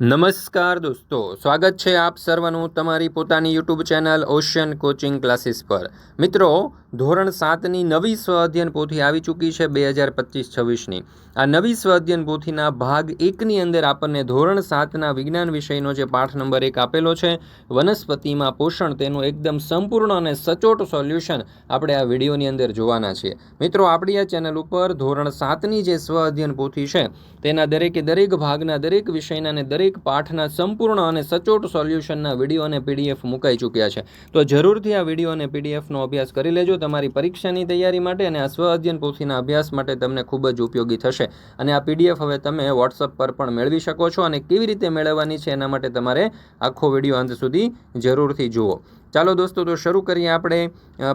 નમસ્કાર દોસ્તો, સ્વાગત છે આપ સર્વનું તમારી પોતાની YouTube channel ocean coaching classes પર. મિત્રો, ધોરણ સાતની નવી સ્વ અધ્યયન પોથી આવી ચૂકી છે બે હજાર પચીસ છવ્વીસની. આ નવી સ્વ અધ્યયન પોથીના ભાગ એકની અંદર આપણને ધોરણ સાતના વિજ્ઞાન વિષયનો જે પાઠ નંબર એક આપેલો છે, વનસ્પતિમાં પોષણ તેનું એકદમ સંપૂર્ણ અને સચોટ સોલ્યુશન આપણે આ વિડીયોની અંદર જોવાના છીએ. મિત્રો, આપણી આ ચેનલ ઉપર ધોરણ સાતની જે સ્વ અધ્યયન પોથી છે, તેના દરેકે દરેક ભાગના દરેક વિષયના અને દરેક પાઠના સંપૂર્ણ અને સચોટ સોલ્યુશનના વીડિયો અને પીડીએફ મુકાઈ ચૂક્યા છે. તો જરૂરથી આ વીડિયો અને પીડીએફનો અભ્યાસ કરી લેજો. તમારી પરીક્ષાની તૈયારી માટે અને આ સ્વ અધ્યયન પોથીના અભ્યાસ માટે તમને ખૂબ જ ઉપયોગી થશે. અને આ પીડીએફ હવે તમે વોટ્સઅપ પર પણ મેળવી શકો છો અને કેવી રીતે મેળવવાની છે એના માટે તમારે આખો વીડિયો અંત સુધી જરૂરથી જુઓ. ચાલો દોસ્તો, તો શરૂ કરીએ આપણે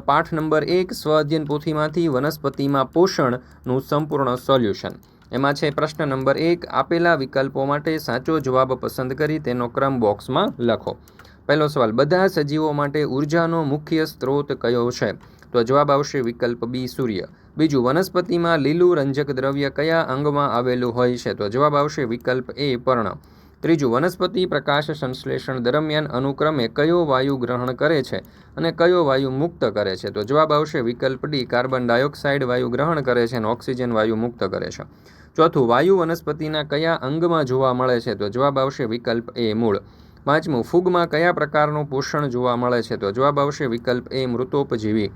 પાઠ નંબર એક, સ્વ અધ્યયન પોથીમાંથી વનસ્પતિમાં પોષણનું સંપૂર્ણ સોલ્યુશન. એમાં છે પ્રશ્ન નંબર એક, આપેલા વિકલ્પો માટે સાચો જવાબ પસંદ કરી તેનો ક્રમ બોક્સમાં લખો. પહેલો સવાલ, બધા સજીવો માટે ઉર્જાનો મુખ્ય સ્ત્રોત કયો છે? તો જવાબ આવશે વિકલ્પ બી, સૂર્ય. બીજું, વનસ્પતિમાં લીલું રંજક દ્રવ્ય કયા અંગમાં આવેલું હોય છે? તો જવાબ આવશે વિકલ્પ એ, પર્ણ. ત્રીજું, વનસ્પતિ પ્રકાશ સંશ્લેષણ દરમિયાન અનુક્રમે કયો વાયુ ગ્રહણ કરે છે અને કયો વાયુ મુક્ત કરે છે? તો જવાબ આવશે વિકલ્પ ડી, કાર્બન ડાયોક્સાઇડ વાયુ ગ્રહણ કરે છે અને ઓક્સિજન વાયુ મુક્ત કરે છે. ચોથું, વાયુ વનસ્પતિના કયા અંગમાં જોવા મળે છે? તો જવાબ આવશે વિકલ્પ એ મૂળ. પાંચમું, ફૂગમાં કયા પ્રકારનું પોષણ જોવા મળે છે? તો જવાબ આવશે વિકલ્પ એ મૃતોપજીવી.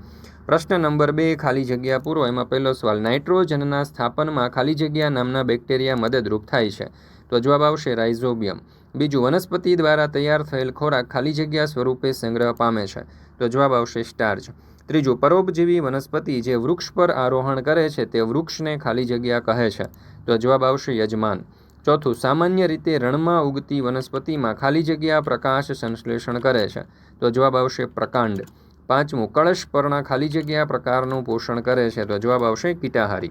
પ્રશ્ન નંબર બે, ખાલી જગ્યા પૂરો. એમાં પહેલો સવાલ, નાઇટ્રોજનના સ્થાપનમાં ખાલી જગ્યા નામના બેક્ટેરિયા મદદરૂપ થાય છે? તો જવાબ આવશે રાઇઝોબિયમ. બીજું, વનસ્પતિ દ્વારા તૈયાર થયેલ ખોરાક ખાલી જગ્યા સ્વરૂપે સંગ્રહ પામે છે? તો જવાબ આવશે સ્ટાર્ચ. ત્રીજું પરોપજીવી વનસ્પતિ જે વૃક્ષ પર આરોહણ કરે છે તે વૃક્ષને ખાલી જગ્યા કહે છે. તો જવાબ આવશે યજમાન. ચોથું, સામાન્ય રીતે રણમાં ઉગતી વનસ્પતિમાં ખાલી જગ્યા પ્રકાશ સંશ્લેષણ કરે છે. તો જવાબ આવશે પ્રકાંડ. પાંચમું, કળશ પરના ખાલી જગ્યા પ્રકારનું પોષણ કરે છે. તો જવાબ આવશે કીટાહારી.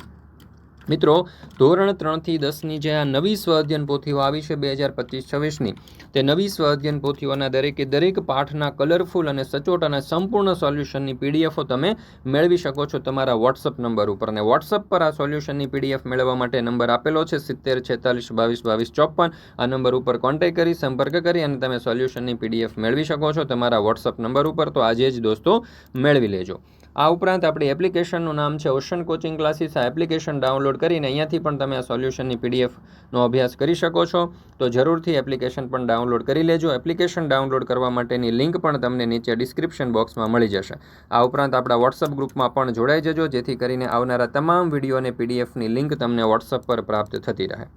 મિત્રો, ધોરણ ત્રણથી દસની જે આ નવી સ્વ અધ્યયન પોથીઓ આવી છે બે હજાર પચીસ છવ્વીસની, તે નવી સ્વ અધ્યયન પોથીઓના દરેકે દરેક પાઠના કલરફુલ અને સચોટ અને સંપૂર્ણ સોલ્યુશનની પીડીએફો તમે મેળવી શકો છો તમારા વોટ્સઅપ નંબર ઉપર. અને વોટ્સઅપ પર આ સોલ્યુશનની પીડીએફ મેળવવા માટે નંબર આપેલો છે સિત્તેર, છેતાલીસ, બાવીસ બાવીસ, ચોપન. આ નંબર ઉપર કોન્ટેક્ટ કરી, સંપર્ક કરી અને તમે સોલ્યુશનની પીડીએફ મેળવી શકો છો તમારા વોટ્સઅપ નંબર ઉપર. તો આજે જ દોસ્તો, મેળવી લેજો. આ ઉપરાંત આપણી એપ્લિકેશનનું નામ છે ઓશન કોચિંગ ક્લાસીસ. આ એપ્લિકેશન ડાઉનલોડ કરીને અહીંયાથી પણ તમે આ સોલ્યુશનની પીડીએફનો અભ્યાસ કરી શકો છો. તો જરૂરથી એપ્લિકેશન પણ ડાઉનલોડ કરી લેજો. એપ્લિકેશન ડાઉનલોડ કરવા માટેની લિંક પણ તમને નીચે ડિસ્ક્રિપ્શન બોક્સમાં મળી જશે. આ ઉપરાંત આપણા વોટ્સઅપ ગ્રુપમાં પણ જોડાઈ જજો, જેથી કરીને આવનારા તમામ વીડિયો અને પીડીએફની લિંક તમને વોટ્સઅપ પર પ્રાપ્ત થતી રહે.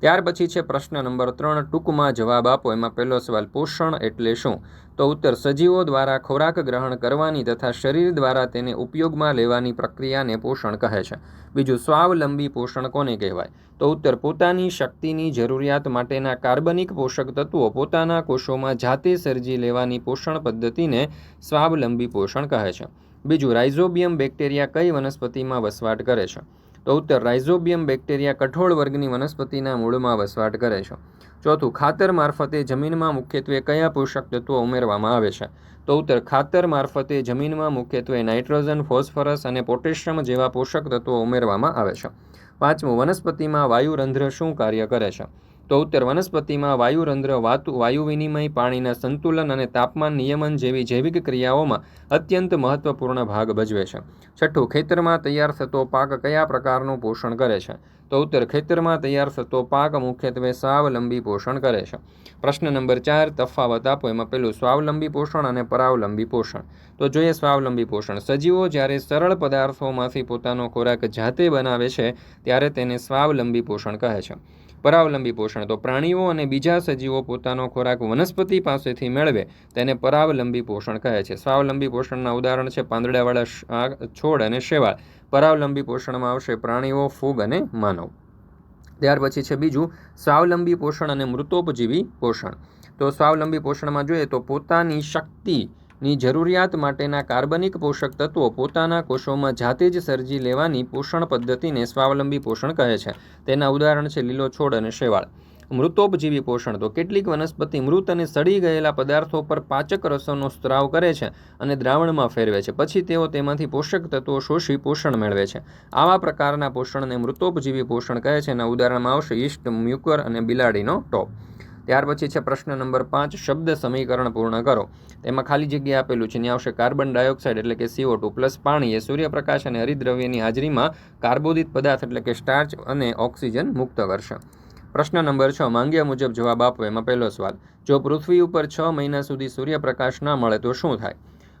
ત્યાર પછી છે પ્રશ્ન નંબર ત્રણ, ટૂંકમાં જવાબ આપો. એમાં પહેલો સવાલ, પોષણ એટલે શું? તો ઉત્તર, સજીવો દ્વારા ખોરાક ગ્રહણ કરવાની તથા શરીર દ્વારા તેને ઉપયોગમાં લેવાની પ્રક્રિયાને પોષણ કહે છે. બીજું, સ્વાવલંબી પોષણ કોને કહેવાય? તો ઉત્તર, પોતાની શક્તિની જરૂરિયાત માટેના કાર્બનિક પોષક તત્વો પોતાના કોષોમાં જાતે સર્જી લેવાની પોષણ પદ્ધતિને સ્વાવલંબી પોષણ કહે છે. બીજું, રાઇઝોબિયમ બેક્ટેરિયા કઈ વનસ્પતિમાં વસવાટ કરે છે? તો ઉત્તર રાઇઝોબિયમ બેક્ટેરિયા કઠોળ વર્ગની વનસ્પતિના મૂળમાં વસવાટ કરે છે. ચોથું, ખાતર મારફતે જમીનમાં મુખ્યત્વે કયા પોષક તત્વો ઉમેરવામાં આવે છે? તો ઉત્તર, ખાતર મારફતે જમીનમાં મુખ્યત્વે નાઇટ્રોજન, ફોસ્ફરસ અને પોટેશિયમ જેવા પોષક તત્વો ઉમેરવામાં આવે છે. પાંચમું, વનસ્પતિમાં વાયુરંધ્ર શું કાર્ય કરે છે? ઉત્તર વનસ્પતિમાં વાયુરંધ્ર, વાતુ વાયુ વિનિમય પાણીના સંતુલન અને તાપમાન નિયમન જેવી જૈવિક ક્રિયાઓમાં અત્યંત મહત્વપૂર્ણ ભાગ ભજવે છે. છઠ્ઠું, ખેતરમાં તૈયાર થતો પાક કયા પ્રકારનું પોષણ કરે છે? તો ઉત્તર ખેતરમાં તૈયાર થતો પાક મુખ્યત્વે સ્વાવલંબી પોષણ કરે છે. પ્રશ્ન નંબર ચાર, તફાવત આપો. એમાં પેલું સ્વાવલંબી પોષણ અને પરાવલંબી પોષણ. તો જોઈએ સ્વાવલંબી પોષણ. સજીવો જ્યારે સરળ પદાર્થોમાંથી પોતાનો ખોરાક જાતે બનાવે છે, ત્યારે તેને સ્વાવલંબી પોષણ કહે છે. પરાવલંબી પોષણ. તો પ્રાણીઓ અને બીજા સજીવો પોતાનો ખોરાક વનસ્પતિ પાસેથી મેળવે તેને પરાવલંબી પોષણ કહે છે. સ્વાવલંબી પોષણના ઉદાહરણ છે પાંદડાવાળા છોડ અને શેવાળ. પરાવલંબી પોષણમાં આવશે પ્રાણીઓ, ફૂગ અને માનવ. ત્યાર પછી છે બીજું, સ્વાવલંબી પોષણ અને મૃતોપજીવી પોષણ. તો સ્વાવલંબી પોષણમાં જોઈએ તો પોતાની શક્તિની જરૂરિયાત માટેના કાર્બનિક પોષક તત્વો પોતાના કોષોમાં જાતે જ સર્જી લેવાની પોષણ પદ્ધતિને સ્વાવલંબી પોષણ કહે છે. તેના ઉદાહરણ છે લીલો છોડ અને શેવાળ. મૃતોપજીવી પોષણ તો કેટલીક વનસ્પતિ મૃત અને સડી ગયેલા પદાર્થો પર પાચક રસોનો સ્ત્રાવ કરે છે અને દ્રાવણમાં ફેરવે છે. પછી તેઓ તેમાંથી પોષક તત્વો શોષી પોષણ મેળવે છે. આવા પ્રકારના પોષણને મૃતોપજીવી પોષણ કહે છે. એના ઉદાહરણમાં આવશે ઈસ્ટ, મ્યુકર અને બિલાડીનો ટોપ. ત્યાર પછી છે પ્રશ્ન નંબર પાંચ, શબ્દ સમીકરણ પૂર્ણ કરો. તેમાં ખાલી જગ્યા આપેલું છે. ત્યાં આવશે કાર્બન ડાયોક્સાઇડ એટલે કે સીઓ ટુ પ્લસ પાણી. એ સૂર્યપ્રકાશ અને હરિદ્રવ્યની હાજરીમાં કાર્બોદિત પદાર્થ એટલે કે સ્ટાર્ચ અને ઓક્સિજન મુક્ત કરશે. પ્રશ્ન નંબર છ, માંગ્યા મુજબ જવાબ આપો. એમાં પહેલો સવાલ, જો પૃથ્વી ઉપર છ મહિના સુધી સૂર્યપ્રકાશ ના મળે તો શું થાય?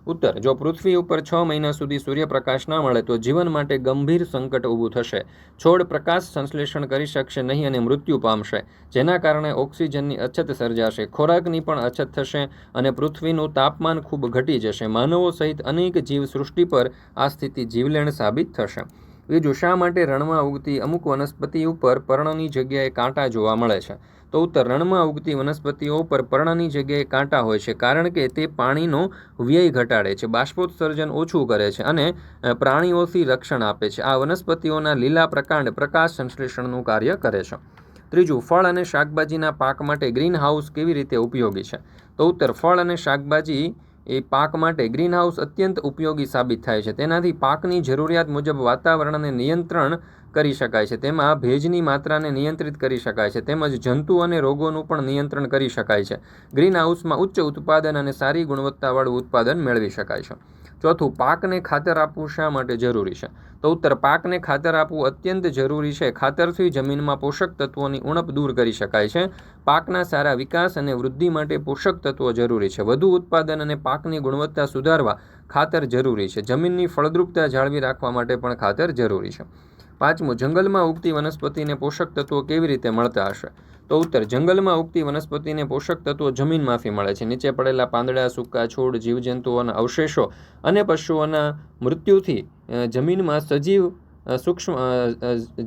ઉત્તર, જો પૃથ્વી ઉપર છ મહિના સુધી સૂર્યપ્રકાશ ના મળે તો જીવન માટે ગંભીર સંકટ ઊભું થશે. છોડ પ્રકાશ સંશ્લેષણ કરી શકશે નહીં અને મૃત્યુ પામશે, જેના કારણે ઓક્સિજનની અછત સર્જાશે, ખોરાકની પણ અછત થશે અને પૃથ્વીનું તાપમાન ખૂબ ઘટી જશે. માનવો સહિત અનેક જીવ સૃષ્ટિ પર આ સ્થિતિ જીવલેણ સાબિત થશે. બીજું, શા માટે રણમાં ઉગતી અમુક વનસ્પતિ ઉપર પર્ણની જગ્યાએ કાંટા જોવા મળે છે? તો ઉત્તર રણમાં ઉગતી વનસ્પતિઓ પર પર્ણની જગ્યાએ કાંટા હોય છે, કારણ કે તે પાણીનો વ્યય ઘટાડે છે, બાષ્પોત્સર્જન ઓછું કરે છે અને પ્રાણીઓથી રક્ષણ આપે છે. આ વનસ્પતિઓના લીલા પ્રકાંડ પ્રકાશ સંશ્લેષણનું કાર્ય કરે છે. ત્રીજું, ફળ અને શાકભાજીના પાક માટે ગ્રીનહાઉસ કેવી રીતે ઉપયોગી છે? તો ઉત્તર, ફળ અને શાકભાજી એ પાક માટે ગ્રીનહાઉસ અત્યંત ઉપયોગી સાબિત થાય છે. તેનાથી પાકની જરૂરિયાત મુજબ વાતાવરણને નિયંત્રણ કરી શકાય છે. તેમાં ભેજની માત્રાને નિયંત્રિત કરી શકાય છે. તેમજ જંતુ અને રોગોનું પણ નિયંત્રણ કરી શકાય છે. ગ્રીન હાઉસમાં ઉચ્ચ ઉત્પાદન અને સારી ગુણવત્તાવાળું ઉત્પાદન મેળવી શકાય છે. ચોથું, પાકને ખાતર આપવું શા માટે જરૂરી છે? તો ઉત્તર, પાકને ખાતર આપવું અત્યંત જરૂરી છે. ખાતરથી જમીનમાં પોષક તત્વોની ઉણપ દૂર કરી શકાય છે. પાકના સારા વિકાસ અને વૃદ્ધિ માટે પોષક તત્વો જરૂરી છે. વધુ ઉત્પાદન અને પાકની ગુણવત્તા સુધારવા ખાતર જરૂરી છે. જમીનની ફળદ્રુપતા જાળવી રાખવા માટે પણ ખાતર જરૂરી છે. પાંચમું, જંગલમાં ઉગતી વનસ્પતિને પોષક તત્વો કેવી રીતે મળતા હશે? તો ઉત્તર, જંગલમાં ઉગતી વનસ્પતિને પોષક તત્વો જમીનમાંથી મળે છે. નીચે પડેલા પાંદડા, સૂકા છોડ, જીવજંતુઓના અવશેષો અને પશુઓના મૃત્યુથી જમીનમાં સજીવ સૂક્ષ્મ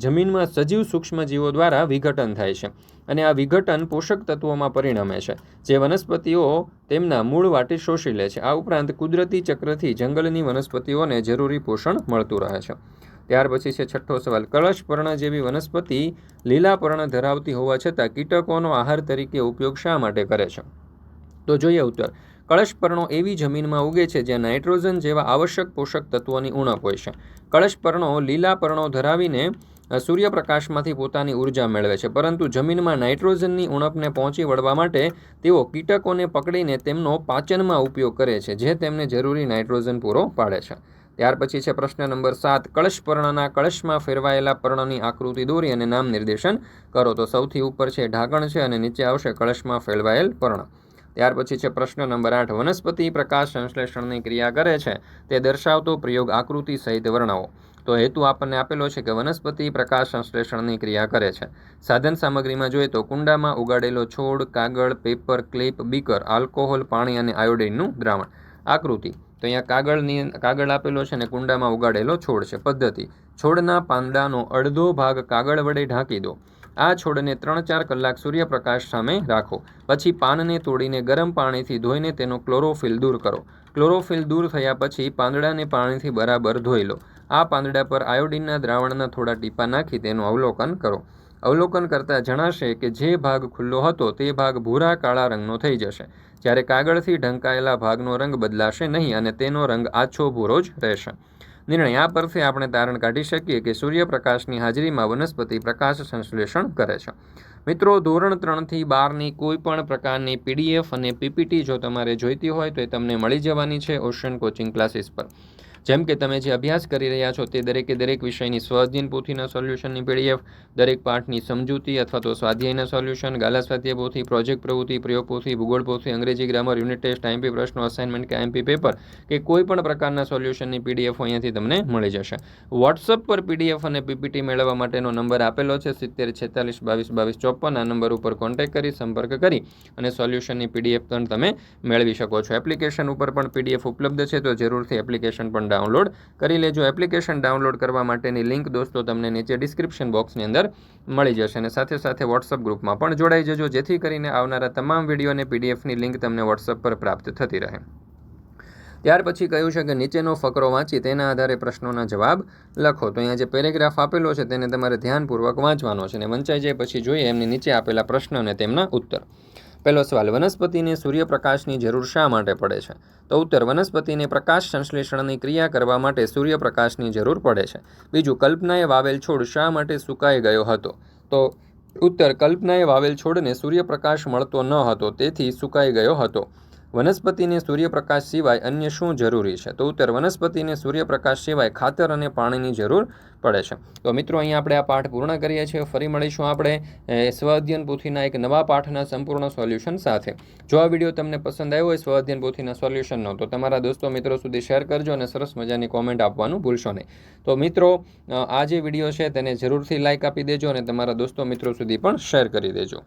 જમીનમાં સજીવ સૂક્ષ્મજીવો દ્વારા વિઘટન થાય છે. અને આ વિઘટન પોષક તત્વોમાં પરિણમે છે. જે વનસ્પતિઓ તેમના મૂળ વાટે શોષી લે છે. આ ઉપરાંત કુદરતી ચક્રથી જંગલની વનસ્પતિઓને જરૂરી પોષણ મળતું રહે છે. ત્યાર પછી છે છઠ્ઠો સવાલ. કળશ પર્ણ જેવી વનસ્પતિ લીલા પર્ણ ધરાવતી હોવા છતાં કીટકોનો આહાર તરીકે ઉપયોગ શા માટે કરે છે? તો જોઈએ ઉત્તર. કળશ પર્ણો એવી જમીનમાં ઉગે છે જ્યાં નાઇટ્રોજન જેવા આવશ્યક પોષક તત્વોની ઉણપ હોય છે. કળશ પર્ણો લીલા પર્ણો ધરાવીને સૂર્યપ્રકાશમાંથી પોતાની ઊર્જા મેળવે છે. પરંતુ જમીનમાં નાઇટ્રોજનની ઉણપને પહોંચી વળવા માટે તેઓ કીટકોને પકડીને તેમનો પાચનમાં ઉપયોગ કરે છે, જે તેમને જરૂરી નાઇટ્રોજન પૂરો પાડે છે. ત્યાર પછી છે પ્રશ્ન નંબર સાત, કળશ પર્ણના કળશમાં ફેરવાયેલા પર્ણની આકૃતિ દોરી અને નામ નિર્દેશન કરો. તો સૌથી ઉપર છે ઢાંકણ છે અને નીચે આવશે કળશમાં ફેરવાયેલ પર્ણ. ત્યાર પછી છે પ્રશ્ન નંબર આઠ, વનસ્પતિ પ્રકાશ સંશ્લેષણની ક્રિયા કરે છે. તે દર્શાવતો પ્રયોગ આકૃતિ સહિત વર્ણવો. તો હેતુ આપણને આપેલો છે કે વનસ્પતિ પ્રકાશ સંશ્લેષણની ક્રિયા કરે છે. સાધન સામગ્રીમાં જોઈએ તો કુંડામાં ઉગાડેલો છોડ, કાગળ, પેપર, ક્લિપ, બીકર, આલ્કોહોલ, પાણી અને આયોડિનનું દ્રાવણ. આકૃતિ. તો અહીંયા કાગળની, કાગળ આપેલો છે અને કુંડામાં ઉગાડેલો છોડ છે, પદ્ધતિ. છોડના પાંદડાનો અડધો ભાગ કાગળ વડે ઢાંકી દો. આ છોડને ત્રણ ચાર કલાક સૂર્યપ્રકાશ સામે રાખો. પછી પાનને તોડીને ગરમ પાણીથી ધોઈને તેનો ક્લોરોફિલ દૂર કરો. ક્લોરોફિલ દૂર થયા પછી પાંદડાને પાણીથી બરાબર ધોઈ લો. આ પાંદડા પર આયોડિનના દ્રાવણના થોડા ટીપા નાખી તેનું અવલોકન કરો. અવલોકન કરતાં જણાશે કે જે ભાગ ખુલ્લો હતો તે ભાગ ભૂરા, કાળા રંગનો થઈ જશે. જ્યારે કાગળથી ઢંકાયેલા ભાગનો રંગ બદલાશે નહીં અને તેનો રંગ આછો ભૂરો જ રહેશે. નિર્ણય આ પરથી આપણે તારણ કાઢી શકીએ કે સૂર્યપ્રકાશની હાજરીમાં વનસ્પતિ પ્રકાશ સંશ્લેષણ કરે છે. મિત્રો, ધોરણ ત્રણથી બારની કોઈ પણ પ્રકારની પીડીએફ અને પીપીટી જો તમારે જોઈતી હોય તો એ તમને મળી જવાની છે ઓશન કોચિંગ ક્લાસીસ પર. જેમ કે તમે જે અભ્યાસ કરી રહ્યા છો તે દરેકે દરેક વિષયની સ્વાધીન પોથીના સોલ્યુશનની પીડીએફ દરેક પાઠની સમજૂતી અથવા તો સ્વાધ્યાયના સોલ્યુશન ગાલા સ્વાધ્યાય પોથી પ્રોજેક્ટ પ્રવૃત્તિ, પ્રયોગ પોથી, ભૂગોળ પોથી, અંગ્રેજી ગ્રામર યુનિટ ટેસ્ટ આઈએમપી પ્રશ્નો અસાઇનમેન્ટ કે આઈએમપી પેપર કે કોઈ પણ પ્રકારના સોલ્યુશનની પીડીએફ અહીંયાથી તમને મળી જશે. વોટ્સઅપ પર પીડીએફ અને પીપીટી મેળવવા માટેનો નંબર આપેલો છે સિત્તેર, છેતાલીસ, બાવીસ બાવીસ, ચોપન, આ નંબર ઉપર કોન્ટેક્ટ કરી, સંપર્ક કરી અને સોલ્યુશનની પીડીએફ પણ તમે મેળવી શકો છો. એપ્લિકેશન ઉપર પણ પીડીએફ ઉપલબ્ધ છે, તો જરૂરથી એપ્લિકેશન પણ ડાઉનલોડ કરી લેજો. એપ્લિકેશન ડાઉનલોડ કરવા માટેની લિંક દોસ્તો તમને નીચે ડિસ્ક્રિપ્શન બોક્સની અંદર મળી જશે અને સાથે સાથે વોટ્સઅપ ગ્રુપમાં પણ જોડાઈ જજો, જેથી કરીને આવનારા તમામ વીડિયો અને પીડીએફની લિંક તમને વોટ્સઅપ પર પ્રાપ્ત થતી રહે. ત્યાર પછી કહ્યું છે કે નીચેનો ફકરો વાંચી, તેના આધારે પ્રશ્નોના જવાબ લખો. તો અહીંયા જે પેરેગ્રાફ આપેલો છે, તેને તમારે ધ્યાનપૂર્વક વાંચવાનો છે અને વંચાઈ જાય પછી જોઈએ એમની નીચે આપેલા પ્રશ્નો અને તેમના ઉત્તર. પહેલો સવાલ, વનસ્પતિને સૂર્યપ્રકાશની જરૂર શા માટે પડે છે? તો ઉત્તર, વનસ્પતિને પ્રકાશ સંશ્લેષણની ક્રિયા કરવા માટે સૂર્યપ્રકાશની જરૂર પડે છે. બીજું, કલ્પનાએ વાવેલ છોડ શા માટે સુકાઈ ગયો હતો? તો ઉત્તર, કલ્પનાએ વાવેલ છોડને સૂર્યપ્રકાશ મળતો ન હતો, તેથી સુકાઈ ગયો હતો. વનસ્પતિને સૂર્યપ્રકાશ સિવાય અન્ય શું જરૂરી છે? તો ઉત્તર, વનસ્પતિને સૂર્યપ્રકાશ સિવાય ખાતર અને પાણીની જરૂર પડે છે. તો મિત્રો, અહીંયા આપણે આ પાઠ પૂર્ણ કરીએ છીએ. ફરી મળીશું આપણે સ્વઅધ્યયન પોથીના એક નવા પાઠના સંપૂર્ણ સોલ્યુશન સાથે. જો આ વીડિયો તમને પસંદ આવ્યો હોય સ્વઅધ્યયન પોથીના સોલ્યુશનનો, તો તમારા દોસ્તો મિત્રો સુધી શેર કરજો અને સરસ મજાની કોમેન્ટ આપવાનું ભૂલશો નહીં. તો મિત્રો આ જે વીડિયો છે, તેને જરૂરથી લાઇક આપી દેજો અને તમારા દોસ્તો મિત્રો સુધી પણ શેર કરી દેજો.